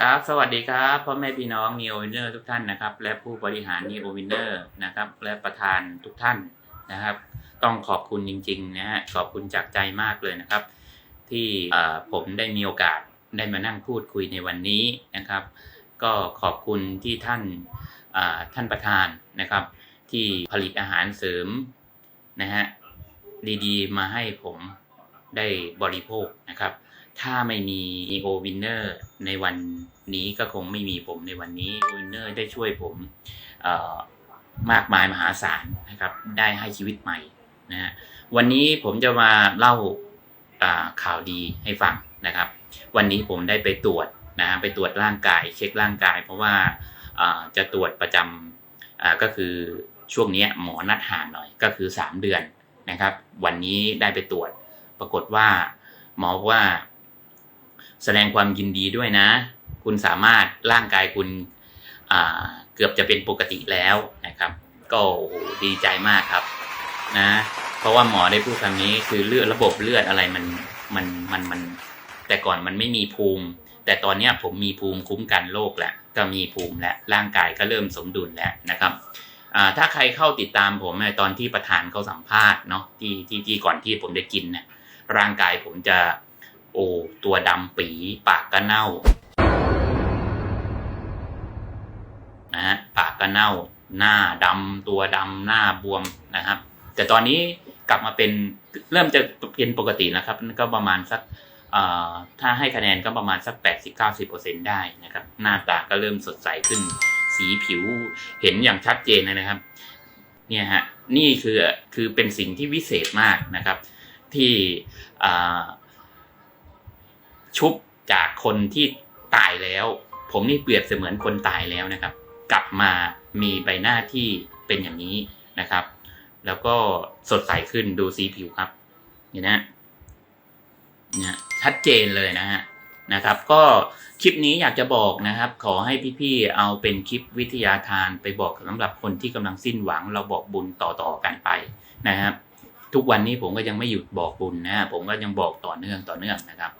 ครับ สวัสดีครับพ่อแม่พี่น้อง Neo Winner ทุกท่านนะครับ และผู้บริหาร Neo Winner นะครับ และประธานทุกท่านนะครับ ต้องขอบคุณจริงๆนะฮะขอบคุณจากใจมากเลยนะครับ ที่ผมได้มีโอกาสได้มานั่งพูดคุยในวันนี้นะครับ ก็ขอบคุณที่ท่านท่านประธานนะครับ ที่ผลิตอาหารเสริมนะฮะดีๆ มาให้ผมได้บริโภคนะครับ ถ้าไม่มี EO Winner ในวันนี้ก็คงไม่มีผมในวันนี้ Winner ได้ช่วยผมมากมายมหาศาลนะครับ ได้ให้ชีวิตใหม่นะฮะวันนี้ผมจะมาเล่าข่าวดีให้ฟังนะครับ วันนี้ผมได้ไปตรวจนะฮะไปตรวจร่างกาย เช็คร่างกาย เพราะว่าจะตรวจประจำก็คือช่วงนี้หมอนัดห่างหน่อยก็คือ 3 เดือนนะครับ วันนี้ได้ไปตรวจ ปรากฏว่าหมอว่า แสดงความยินดีด้วยนะ คุณสามารถร่างกายคุณเกือบจะเป็นปกติแล้วนะครับ ก็ดีใจมากครับนะ เพราะว่าหมอได้พูดคำนี้คือเลือดระบบเลือดอะไรมันมันมันมัน แต่ก่อนมันไม่มีภูมิ แต่ตอนนี้ผมมีภูมิคุ้มกันโรคแล้วก็มีภูมิแล้วร่างกายก็เริ่มสมดุลแล้วนะครับถ้าใครเข้าติดตามผมในตอนที่ประธานเขาสัมภาษณ์เนาะที่ที่ที่ก่อนที่ผมได้กินเนี่ยร่างกายผมจะ โอ้ตัวดำปีปากก็เน่านะฮะปากก็เน่า หน้าดำตัวดำหน้าบวมนะครับ แต่ตอนนี้กลับมาเป็นเริ่มจะเป็นปกติแล้วครับก็ประมาณสักถ้าให้คะแนนก็ประมาณสัก 80-90%ได้นะครับ หน้าตาก็เริ่มสดใสขึ้น สีผิวเห็นอย่างชัดเจนเลยนะครับ เนี่ยฮะ นี่คือคือเป็นสิ่งที่วิเศษมากนะครับ ที่อ่า ชุบจากคนที่ตายแล้ว ผมนี่เปรียบเสมือนคนตายแล้วนะครับ กลับมามีใบหน้าที่เป็นอย่างนี้นะครับ แล้วก็สดใสขึ้นดูสีผิวครับนี่นะเนี่ยชัดเจนเลยนะฮะนะครับ ก็คลิปนี้อยากจะบอกนะครับ ขอให้พี่ๆเอาเป็นคลิปวิทยาทานไปบอกสำหรับคนที่กำลังสิ้นหวังเราบอกบุญต่อๆกันไปนะครับ ทุกวันนี้ผมก็ยังไม่หยุดบอกบุญนะผมก็ยังบอกต่อเนื่องต่อเนื่องนะครับ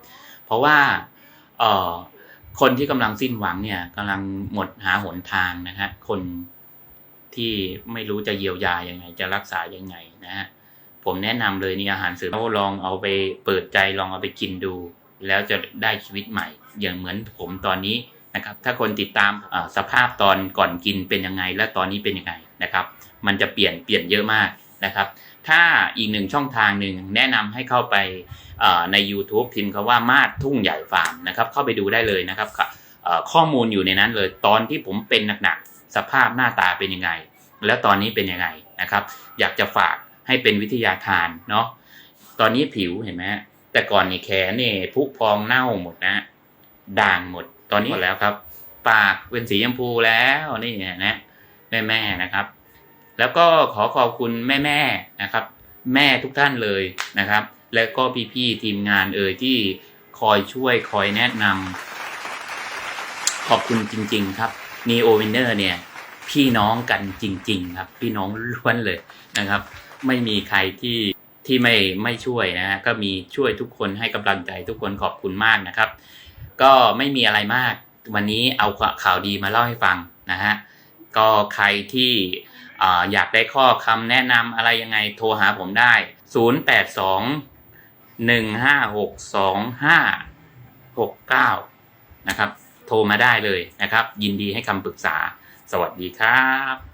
เพราะว่าเออคนที่กำลังสิ้นหวังเนี่ยกำลังหมดหาหนทางนะฮะคนที่ไม่รู้จะเยียวยายังไง จะรักษายังไงนะฮะผมแนะนำเลยนี่อาหารเสริมลองเอาไปเปิดใจลองเอาไปกินดู แล้วจะได้ชีวิตใหม่ อย่างเหมือนผมตอนนี้นะครับ ถ้าคนติดตามสภาพตอนก่อนกินเป็นยังไง และตอนนี้เป็นยังไงนะครับ มันจะเปลี่ยนเปลี่ยนเยอะมาก นะครับ ถ้าอีกหนึ่งช่องทางหนึ่งแนะนำให้เข้าไปใน YouTube พิมพ์คำว่ามาดทุ่งใหญ่ฟาร์มนะครับ เข้าไปดูได้เลยนะครับข้อมูลอยู่ในนั้นเลยตอนที่ผมเป็นหนักๆสภาพหน้าตาเป็นยังไง แล้วตอนนี้เป็นยังไงนะครับ อยากจะฝากให้เป็นวิทยาทานเนาะตอนนี้ผิวเห็นไหมแต่ก่อนนี่แขนนี่พุพองเน่าหมดนะ ด่างหมดตอนนี้หมดแล้วครับ ปากเป็นสีชมพูแล้วนี่นะแม่แม่นะครับ แล้วก็ขอขอบคุณแม่แม่ๆนะครับ แม่ทุกท่านเลยนะครับ และก็พี่ๆทีมงานเอ่ยที่คอยช่วยคอยแนะนำขอบคุณจริง ๆ ครับ Neo Winner เนี่ย พี่น้องกันจริง ๆ ครับ พี่น้องล้วนเลยนะครับ ไม่มีใครที่ที่ไม่ไม่ช่วยนะฮะก็มีช่วยทุกคนให้กำลังใจทุกคนขอบคุณมากนะครับ ก็ไม่มีอะไรมาก วันนี้เอาข่าวดีมาเล่าให้ฟังนะฮะก็ใครที่ อยากได้ข้อคำแนะนำอะไรยังไงโทรหาผมได้ 0 8 2 1 5 6 2 5 6 9 นะครับ โทรมาได้เลยนะครับ ยินดีให้คำปรึกษา สวัสดีครับ